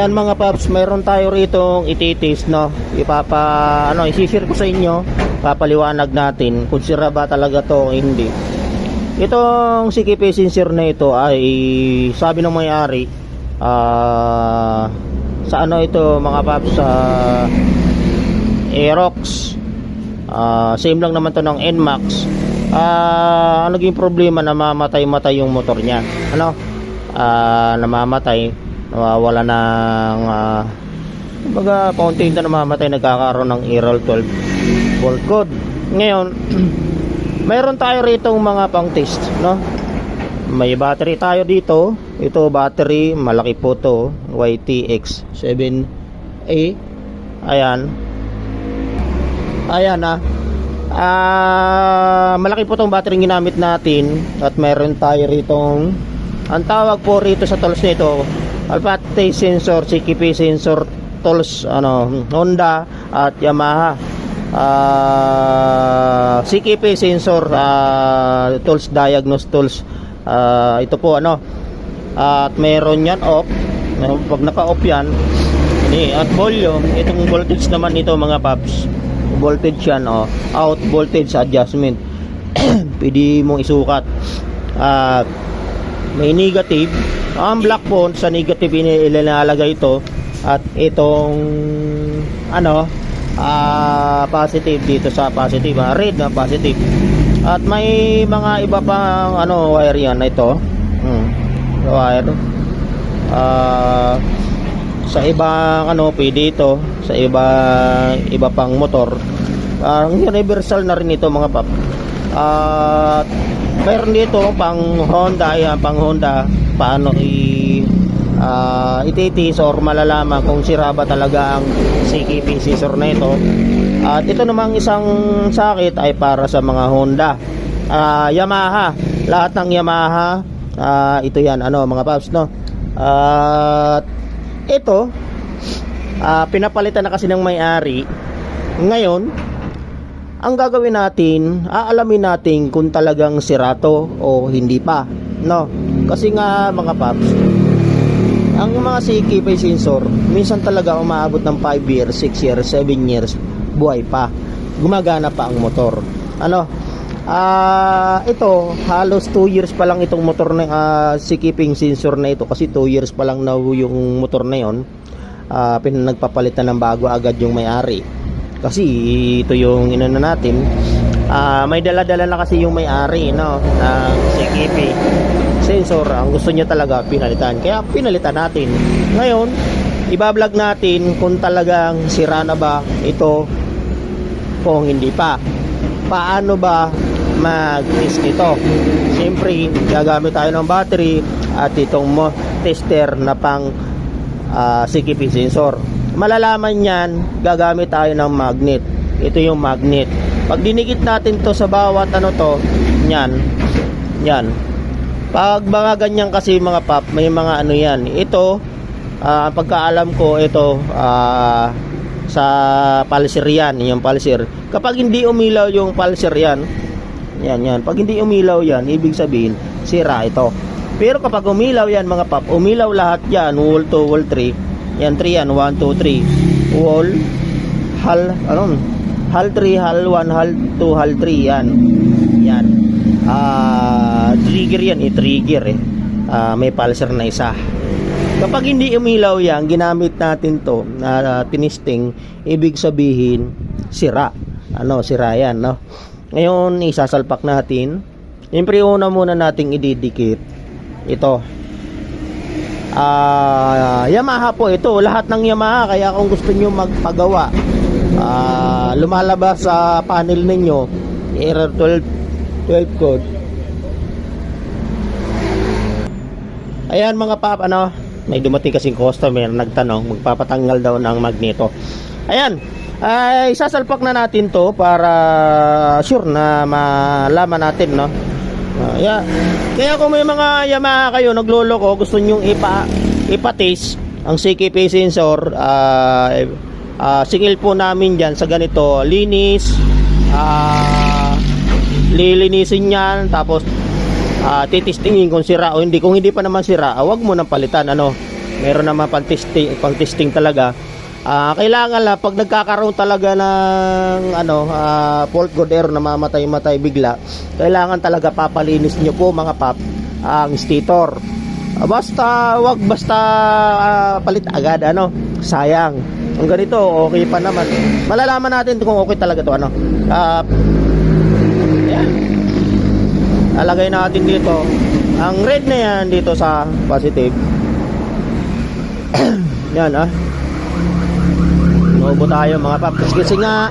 Ayan mga paps, mayroon tayo rito ititis no. Ipapa ano, i-share ko sa inyo, papaliwanag natin kung sira ba talaga to o hindi. Itong CKP sincere na ito ay sabi ng may-ari ah sa ano ito mga paps sa Aerox. Ah, same lang naman to ng NMAX. Ah, ano naging problema namamatay-matay yung motor niya. Ano? Ah, namamatay, nawawala ng uh, kumbaga paunti na namamatay nagkakaroon ng error 12 volt code. Ngayon, mayroon tayo rito mga pang test, no? May battery tayo dito. Ito battery, malaki po to, YTX 7A. Ayan. Ayan ah. Ah, malaki po tong battery ginamit natin at meron tayo ritong ang tawag po rito sa tools nito Alpate sensor, CKP sensor tools ano, Honda at Yamaha. Ah, CKP sensor ah, tools diagnose tools. Ah, ito po ano. At meron yan off. Pag naka-off yan, ini at volume, itong voltage naman nito mga paps voltage yan oh. out voltage adjustment pwede mong isukat at may negative ang black phone sa negative inilalagay ito. At itong ano ah positive dito sa positive ah, red na positive. At may mga iba pang ano wire yan ito. Hmm, wire. Ah sa ibang ano pwede ito. Sa ibang iba pang motor. Ang universal na rin ito mga pap. At mayroon dito pang Honda yan pang Honda paano i uh, ititis or malalaman kung sira ba talaga ang CKP sensor na ito. At ito namang isang sakit ay para sa mga Honda. Uh, Yamaha. Lahat ng Yamaha uh, ito yan ano mga paps no? At ito ah, pinapalitan na kasi ng may-ari. Ngayon ang gagawin natin aalamin natin kung talagang sirato o hindi pa no kasi nga mga paps ang mga CKP sensor minsan talaga umaabot ng 5 years 6 years 7 years buhay pa gumagana pa ang motor ano Ah, ito halos 2 years pa lang itong motor na uh, si keeping sensor na ito kasi 2 years pa lang na yung motor na yon. Ah, pinagpapalitan ng bago agad yung may-ari. Kasi ito yung inano natin. Ah, may dala-dala na kasi yung may-ari no ng CKP sensor. Ang gusto niya talaga pinalitan. Kaya pinalitan natin. Ngayon, ibablog natin kung talagang sira na ba ito kung hindi pa. Paano ba mag-test nito. Siyempre, gagamit tayo ng battery at itong tester na pang uh, CKP sensor. Malalaman yan, gagamit tayo ng magnet. Ito yung magnet. Pag dinikit natin to sa bawat ano to, yan, yan. Pag mga ganyan kasi mga pop, may mga ano yan. Ito, uh, pagkaalam ko, ito, uh, sa pulsar yan, yung pulsar. Kapag hindi umilaw yung pulsar yan, yan, yan. Pag hindi umilaw yan, ibig sabihin, sira ito. Pero kapag umilaw yan mga pap, umilaw lahat yan, wall 2, wall 3. Yan, 3 yan, 1, 2, 3. Wall, hal, ano, hal 3, hal 1, hal 2, hal 3, yan. Ah, trigger yan, i-trigger eh. Ah, may pulsar na isa. Kapag hindi umilaw yan, ginamit natin to na uh, tinisting, ibig sabihin, sira. Ano, sira yan, no? Ngayon, isasalpak natin. Siyempre, una muna nating ididikit. Ito. Uh, Yamaha po ito. Lahat ng Yamaha. Kaya kung gusto niyo magpagawa, uh, lumalabas sa panel ninyo, error 12, 12 code. Ayan mga pap, ano, may dumating kasing customer nagtanong magpapatanggal daw ng magneto. Ayan, ay sasalpak na natin to para sure na malaman natin no uh, yeah. kaya kung may mga Yamaha kayo nagloloko gusto nyong ipa ipatis ang CKP sensor uh, uh, singil po namin dyan sa ganito linis uh, lilinisin yan tapos uh, titistingin kung sira o hindi kung hindi pa naman sira uh, wag mo nang palitan ano meron naman pang testing, pang testing talaga. Ah, kailangan lang pag nagkakaroon talaga ng ano ah, fault good error na mamatay-matay bigla, kailangan talaga papalinis nyo po mga pap ang stator. Ah, basta wag basta ah, palit agad ano, sayang. Kung ganito okay pa naman. Malalaman natin kung okay talaga to ano. Ah, yan. Lalagay natin dito. Ang red na yan dito sa positive. yan ah. Nubo tayo mga paps. Kasi nga,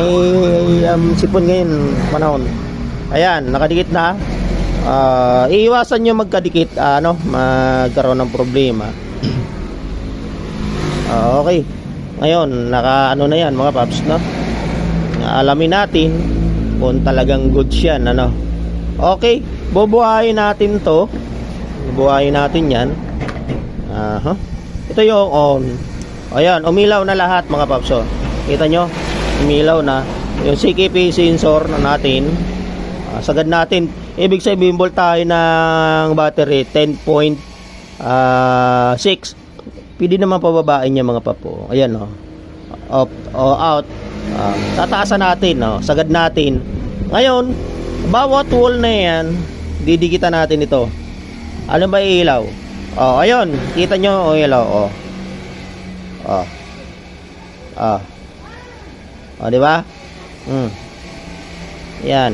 eh, um, sipon ngayon, panahon. Ayan, nakadikit na. Ah, iiwasan nyo magkadikit, ah, ano, magkaroon ng problema. Ah, okay. Ngayon, naka ano na yan mga paps, no? Alamin natin kung talagang goods yan, ano. Okay, bubuhayin natin to. Bubuhayin natin yan. Aha. Ito yung on. Ayan, umilaw na lahat mga paps. oh. Kita nyo? Umilaw na. Yung CKP sensor na natin. ah, sagad natin. Ibig sabihin, voltahe ng battery 10.6. Pwede naman pababain niya mga papo. Ayan oh. Up, o out. Ah, tataasan natin, no? Sagad natin. Ngayon, bawat wall na yan, didikitan natin ito. Ano ba ilaw? Oh, ayun. Kita nyo, oh, ilaw, oh. Oh. Oh. Oh, di ba? Hmm. Yan.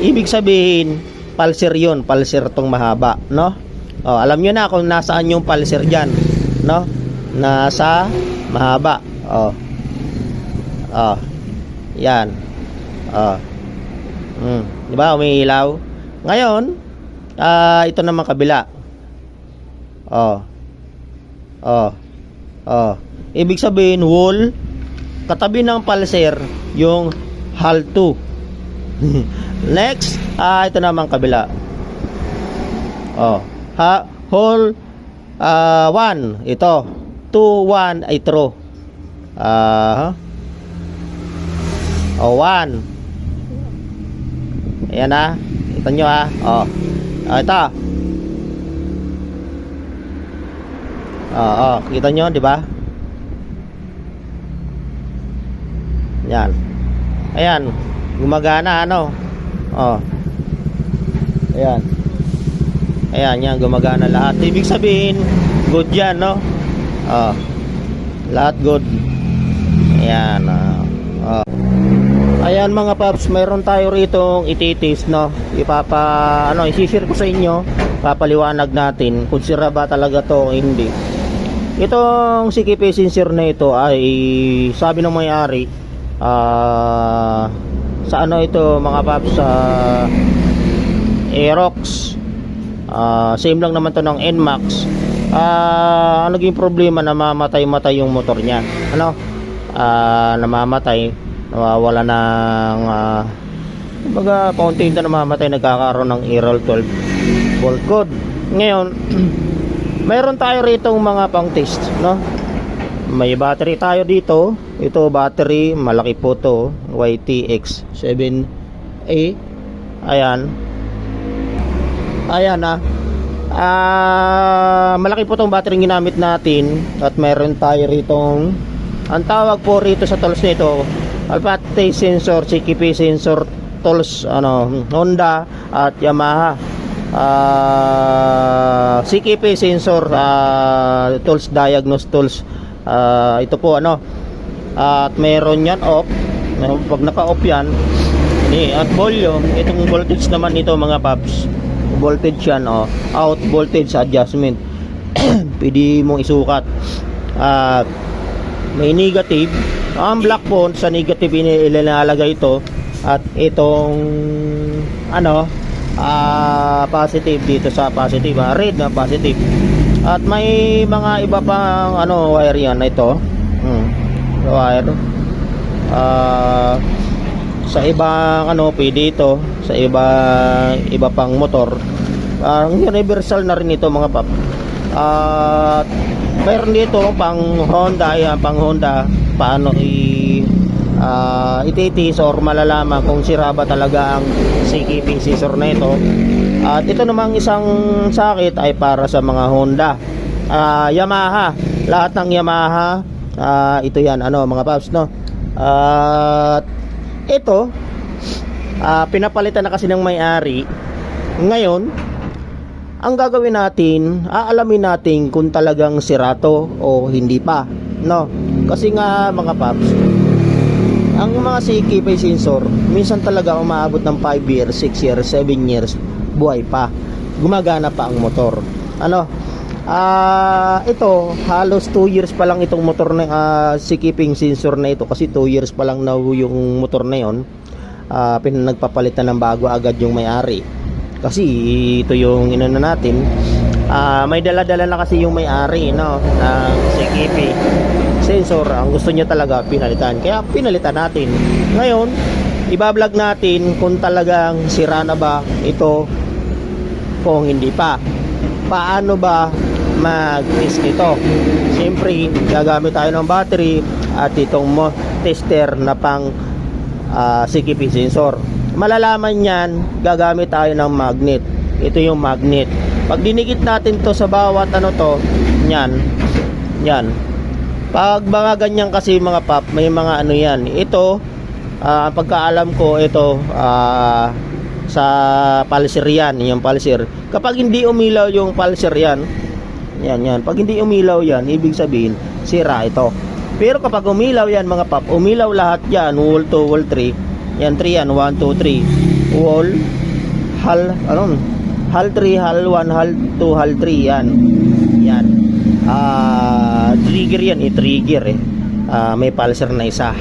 Ibig sabihin, pulser yun. Pulser tong mahaba, no? Oh, alam nyo na kung nasaan yung pulser dyan, no? Nasa mahaba. Oh. Oh. Yan. Oh. Hmm. Di ba? Umiilaw. Ngayon, ah ito naman kabila. Oh. Oh. Oh. Ibig sabihin, wall, katabi ng pulser, yung HAL 2. Next, ah ito naman kabila. Oh. Ha, hole ah 1, ito. 2, 1 ay true. Ah, oh, 1. Ayan ah. Kita nyo ah. Oh. Ah, ito. Oh, oh, kita nyo, di ba? Yan. Ayan, gumagana ano. Oh. Ayan. Ayan, yan gumagana lahat. Ibig sabihin, good yan, no? Oh. Lahat good. Ayan, oh. Ayan mga paps, mayroon tayo rito ititis, no? Ipapa, ano, isishare ko sa inyo. Papaliwanag natin kung sira ba talaga to o hindi. Itong CKP sincere na ito ay sabi ng may-ari ah sa ano ito mga paps sa Aerox Ah, same lang naman to ng NMAX ah ang naging problema namamatay-matay yung motor niya ano ah namamatay nawawala ng ah kumbaga paunti na namamatay nagkakaroon ng error 12 volt code. Ngayon mayroon tayo rito mga pang test no? May battery tayo dito. Ito battery malaki po to YTX 7A ayan. Ayan ah. Ah, malaki po tong battery ginamit natin at meron tayo ritong ang tawag po rito sa tools nito Alpate sensor, CKP sensor tools ano Honda at Yamaha. Ah CKP sensor ah, tools diagnose tools. Ah, ito po ano. At meron yan off pag naka off yan ni at volume itong voltage naman nito mga paps. Voltage yan oh out voltage adjustment. Pwede mong isukat. At may negative ang black po sa negative inilalagay ito. At itong ano ah positive dito sa positive ah, red na positive. At may mga iba pang ano wire yan ito. Hmm, wire. Ah sa ibang ano pwede ito. Sa iba iba pang motor. Ang universal na rin ito mga pap. At mayroon dito pang Honda yan pang Honda paano i uh, ititis or malalaman kung sira ba talaga ang CKP scissor na ito at ito namang isang sakit ay para sa mga Honda ah, Yamaha. Lahat ng Yamaha, ah, ito yan, ano, mga paps, no? At ito, ah, pinapalitan na kasi ng may-ari. Ngayon, ang gagawin natin, aalamin natin kung talagang sirato o hindi pa, no? Kasi nga mga paps, ang mga CKP sensor, minsan talaga umaabot ng 5 years, 6 years, 7 years, buhay pa. Gumagana pa ang motor. Ano? Ah, ito, halos 2 years pa lang itong motor na ah, CKP sensor na ito kasi 2 years pa lang na yung motor na 'yon. Ah, pin nagpapalitan ng bago agad yung may-ari. Kasi ito yung inano natin. Ah, may dala-dala na kasi yung may-ari, no, ng CKP sensor ang gusto niya talaga pinalitan. Kaya pinalitan natin. Ngayon ibablog natin kung talagang sira na ba ito kung hindi pa. Paano ba mag-test nito siyempre gagamit tayo ng battery at itong mo tester na pang ah, CKP sensor. Malalaman yan gagamit tayo ng magnet. Ito yung magnet pag dinikit natin to sa bawat ano to yan yan pag mga ganyan kasi mga pop, may mga ano yan. Ito, ang pagkaalam ko, ito, ah, sa pulsar yan, yung pulsar. Kapag hindi umilaw yung pulsar yan, yan, yan. Pag hindi umilaw yan, ibig sabihin, sira ito. Pero kapag umilaw yan mga pop, umilaw lahat yan, wall 2, wall 3, yan 3 yan, 1, 2, 3, wall, hal, ano, hal 3, hal 1, hal 2, hal 3, yan. Yan. Ah trigger yan i-trigger eh. Ah, may pulsar na isa.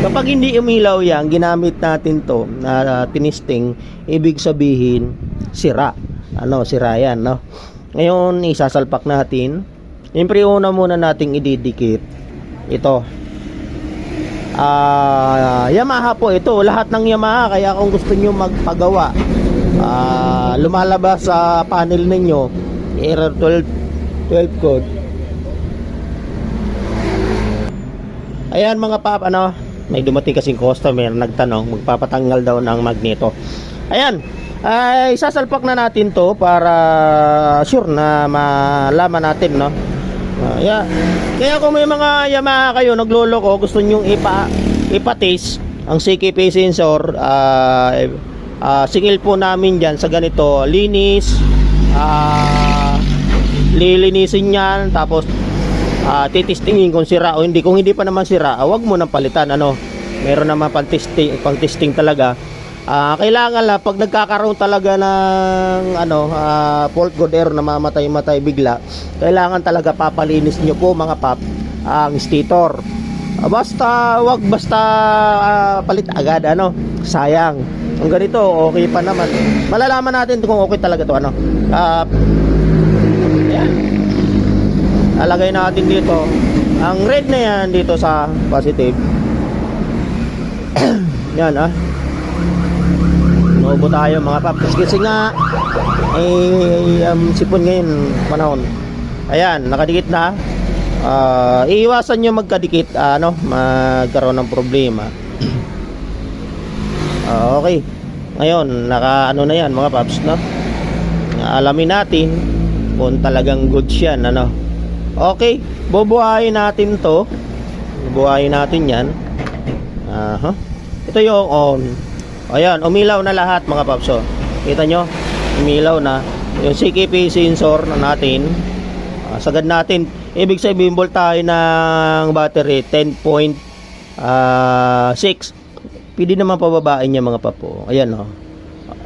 Kapag hindi umilaw yan ginamit natin to na tinisting ibig sabihin sira. Ano sira yan no? Ngayon isasalpak natin. Siyempre una muna nating ididikit. Ito. Ah, Yamaha po ito. Lahat ng Yamaha kaya kung gusto nyo magpagawa ah, lumalabas sa panel ninyo error 12 12 code. Ayan mga pap, ano, may dumating kasing customer nagtanong, magpapatanggal daw ng magneto. Ayan, ay sasalpak na natin to para sure na malaman natin, no? Ah, yeah. Kaya kung may mga Yamaha kayo nagloloko, gusto nyong ipa ipatis ang CKP sensor, ah ah, singil po namin diyan sa ganito, linis, ah lilinisin yan tapos ah, titistingin kung sira o hindi. Kung hindi pa naman sira ah, wag mo nang palitan ano. Meron naman pang testing, pang testing talaga. Ah, kailangan lang pag nagkakaroon talaga ng ano ah, fault good error na mamatay-matay bigla kailangan talaga papalinis nyo po mga pap ang stator basta wag basta ah, palit agad ano sayang ang ganito okay pa naman malalaman natin kung okay talaga to ano Ah, Ayan. Lalagay natin dito. Ang red na yan dito sa positive. yan ah. Nubo tayo mga paps. Kasi nga, eh, um, sipon ngayon, panahon. Ayan, nakadikit na. Ah, iiwasan nyo magkadikit, ah, ano, magkaroon ng problema. Ah, okay. Ngayon, naka ano na yan mga paps, no? Alamin natin kung talagang goods yan ano okay bubuhayin natin to bubuhayin natin yan aha ito yung on ayan umilaw na lahat mga paps oh. kita nyo umilaw na yung CKP sensor na natin ah, sagad natin ibig sabihin voltahe ng battery 10.6 pwede naman pababain niya mga papo ayan oh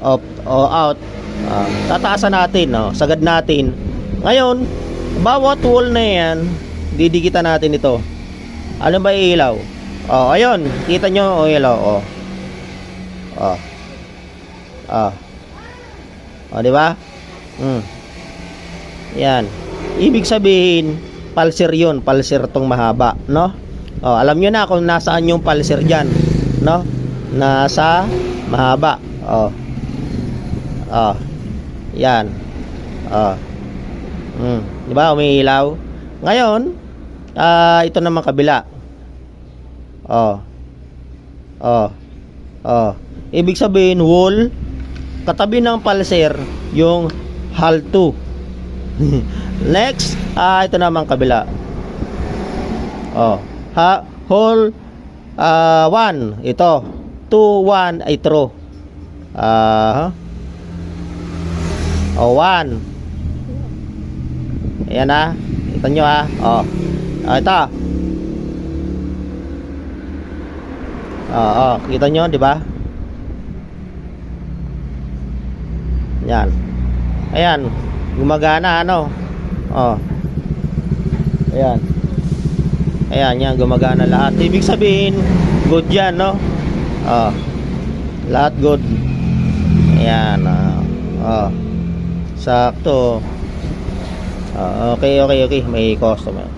up o out Ah, tataasan natin, no? sagad natin. Ngayon, bawat wall na yan, didikitan natin ito. Ano ba ilaw? Oh, ayun, kita nyo, oh, ilaw, oh. Oh. Oh. Oh, di ba? Hmm. Yan. Ibig sabihin, pulsar yun, pulsar tong mahaba, no? Oh, alam nyo na kung nasaan yung pulsar dyan, no? Nasa mahaba. Oh. Oh. Yan. Oh. Mm, 'di ba? Umiilaw. Ngayon, ah ito naman kabila. Oh. Oh. Oh. Ibig sabihin wall katabi ng pulsar yung HAL 2. Next, ah ito naman kabila. Oh, ha, hole ah 1 ito. 2 1 ay true. Ah, oh 1. Ayan ah. Kita nyo ah. Oh. Ah, ito. Oo, oh, kita nyo, di ba? Yan. Ayan, gumagana ano. Oh. Ayan. Ayan, yan gumagana lahat. Ibig sabihin, good yan, no? Oh. Lahat good. Ayan, oh. oh. Sakto. Oh, okay, okay, okay. May customer.